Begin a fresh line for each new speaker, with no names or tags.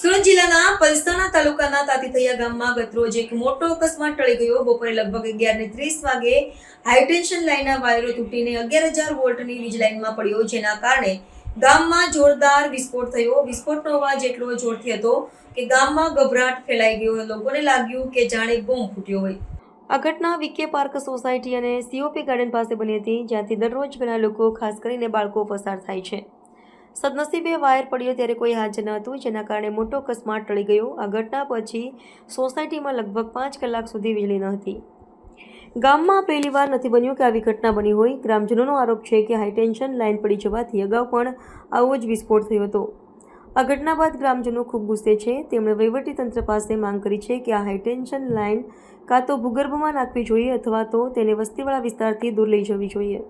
સુરત જિલ્લાના પલસાણા તાલુકાના તાતીથૈયા ગામમાં ગતરોજ એક મોટો અકસ્માત ટળી ગયો. બપોરે લગભગ અગિયાર ને ત્રીસ વાગે હાઈટેન્શન લાઇનના વાયરો તૂટીને અગિયાર હજાર વોલ્ટની વીજ લાઇનમાં પડ્યો, જેના કારણે ગામમાં જોરદાર વિસ્ફોટ થયો. વિસ્ફોટનો અવાજ એટલો જોરથી હતો કે ગામમાં ગભરાટ ફેલાઈ ગયો. લોકોને લાગ્યું કે જાણે બોમ્બ ફૂટ્યો હોય. આ ઘટના વિકે પાર્ક સોસાયટી અને સીઓપી ગાર્ડન પાસે બની હતી, જ્યાંથી દરરોજ ઘણા લોકો, ખાસ કરીને બાળકો પસાર થાય છે. સદનસીબે વાયર પડ્યો ત્યારે કોઈ હાજર ન હતું, જેના કારણે મોટો અકસ્માત ટળી ગયો. આ ઘટના પછી સોસાયટીમાં લગભગ પાંચ કલાક સુધી વીજળી ન હતી. ગામમાં પહેલીવાર નથી બન્યું કે આવી ઘટના બની હોય. ગ્રામજનોનો આરોપ છે કે હાઈટેન્શન લાઇન પડી જવાથી અગાઉ પણ આવો જ વિસ્ફોટ થયો હતો. આ ઘટના બાદ ગ્રામજનો ખૂબ ગુસ્સે છે. તેમણે વહીવટીતંત્ર પાસે માંગ કરી છે કે આ હાઈટેન્શન લાઇન કાં તો ભૂગર્ભમાં નાખવી જોઈએ અથવા તો તેને વસ્તીવાળા વિસ્તારથી દૂર લઈ જવી જોઈએ.